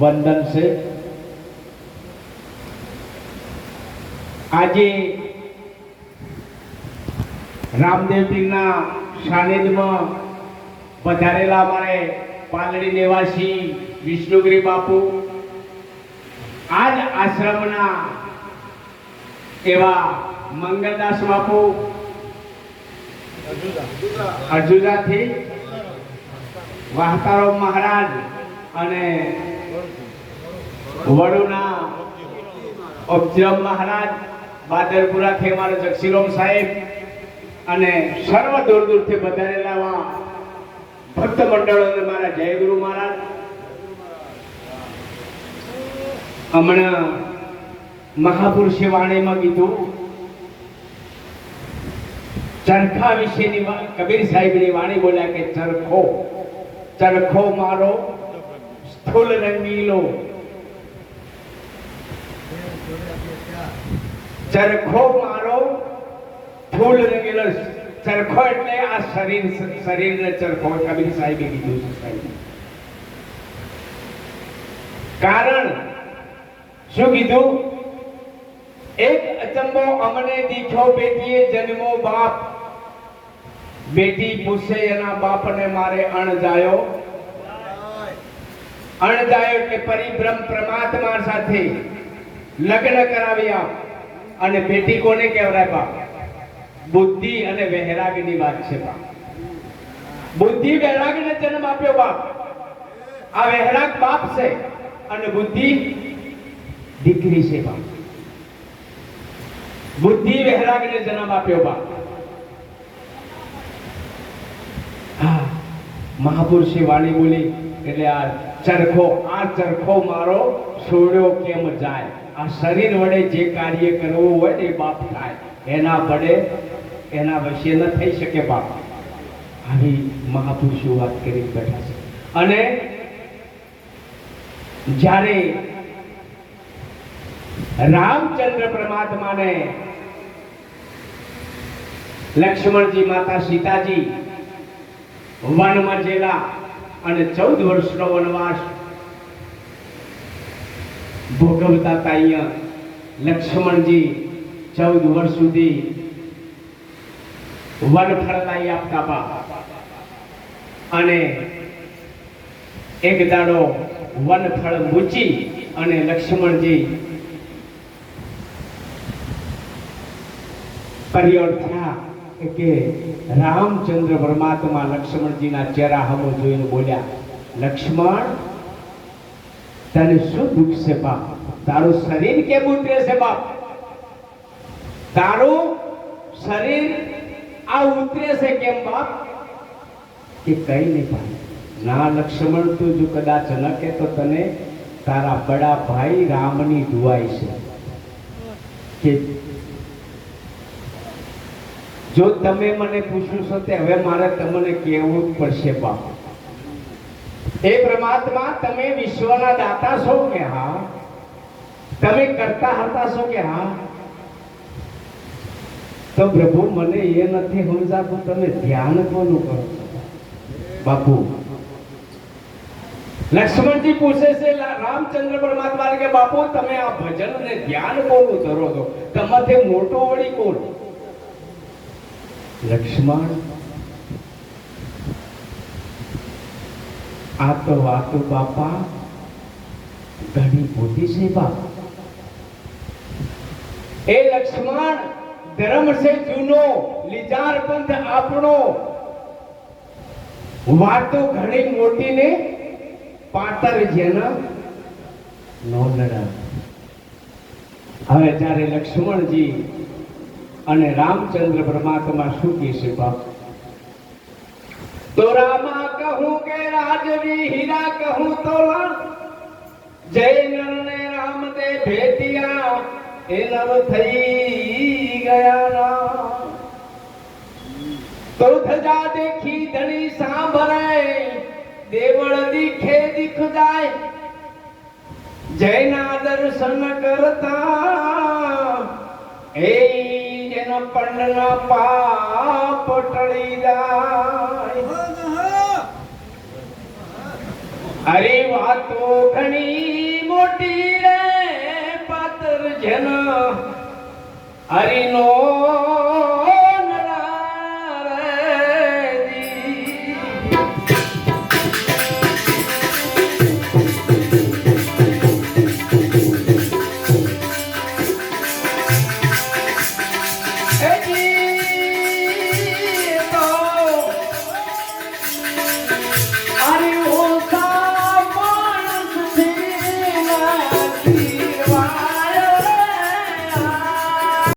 વંદન છે. આજે રામદેવજીના સાનિધ્યમાં પધારેલા અમારે પાલડી નિવાસી વિષ્ણુગીરી બાપુ. આજ આશ્રમના એવા મંગલદાસ બાપુ. અર્જુનાથી વાહતારો મહારાજ અને વડુના ઉપજમ મહારાજ બાદરપુરાથી અમારા જક્ષીરામ સાહેબ અને સર્વ દૂર દૂરથી વધારેલા ભક્ત મંડળોને મારા જયગુરુ મહારાજ. હમણાં મહાપુરુષે વાણીમાં કીધું, ચરખા વિશેની કબીર સાહેબની વાણી બોલ્યા કે ચરખો ચરખો મારો, સ્થૂલ રંગીલો ચરખો મારો ફૂલ રંગેલો ચરખો એટલે આ શરીર, શરીરને ચરખો. કબીર સાહેબે કીધું કારણ, શું કીધું? એક અચંબો અમને દીઠો બેટીએ જન્મો બાપ. બેટી પૂછે એના બાપને, મારે અણજાયો અણજાયો એટલે પરિભ્રમ પરમાત્મા સાથે. લગ્ન કરાવી આપ અને બેટી કોને કહેવાય બાપ? બુદ્ધિ અને વૈરાગની વાત છે બાપ. બુદ્ધિ વૈરાગને જન્મ આપ્યો બાપ. આ વૈરાગ બાપ છે અને બુદ્ધિ દીકરી છે બાપ. બુદ્ધિ વૈરાગને જન્મ આપ્યો બાપ. હા, મહાપુરુષે વાણી બોલી, એટલે આ ચરખો આ ચરખો મારો છોડ્યો કેમ જાય? આ શરીર વડે જે કાર્ય કરવું હોય ને બાપ થાય. એના વડે એના વશે ન થઈ શકે બાપ. આવી મહાપુરુષો વાત કરી બેઠા છે. અને જ્યારે રામચંદ્ર પરમાત્માને લક્ષ્મણજી માતા સીતાજી વનમાં જેલા અને ચૌદ વર્ષનો વનવાસ ભોગવતા હતા અહીંયા લક્ષ્મણજી ચૌદ વર્ષ સુધી વન ફળલાઈ આપતા બા. અને એક દાડો વન ફળ મૂચી અને લક્ષ્મણજી પરિયોર થયા કે રામચંદ્ર પરમાત્મા લક્ષ્મણજીના ચહેરા હમો જોઈને બોલ્યા, લક્ષ્મણ તને શું દુઃખ છે બાપ? તારું શરીર કેમ ઉતરે છે બાપ? તારું શરીર આ ઉતરે છે કેમ બાપ? કે કઈ નહીં ભાઈ. ના લક્ષ્મણ, તું જો કદાચ ન તો તને તારા બડા ભાઈ રામની દુઆઈ છે. કે જો તમે મને પૂછ્યું છો તે હવે મારે તમને કહેવું જ પડશે બાપ. એ પરમાત્મા, તમે વિશ્વના દાતા છો કે હા? તમે કરતા હતા છો કે હા? તો પ્રભુ, મને એ નથી સમજાતું, તમે ધ્યાન કોનું કરો બાપુ. લક્ષ્મણજી પૂછે છે રામચંદ્ર પરમાત્મા કે, બાપુ, તમે આ ભજન ને ધ્યાન કોનું ધરો છો? તમારે મોટો વળી કોણ? લક્ષ્મણ આ તો વાતો બાપા ઘણી મોટી બાપ. એ લક્ષ્મણ, ધર્મ છે જૂનો લીજાર પંથ આપણો. વાતો ઘણી મોટી ને પાતર જેના નોંધણા હવે જ્યારે લક્ષ્મણજી અને રામચંદ્ર પરમાત્મા શું કહે બાપ? તો રામા કહું કે રાજવી હીરા કહું તો. જય નર ને રામ દે ભેટિયા એ નર થઈ ગયા ના તો ધજા દેખી ધણી સાંભળે દેવળ દીખે દીખ જાય. જયના દર્શન કરતા, એ જેનો પંડના પાપ ટળી જાય. અરે વાતો ઘણી મોટી રે પાતર જન હરિનો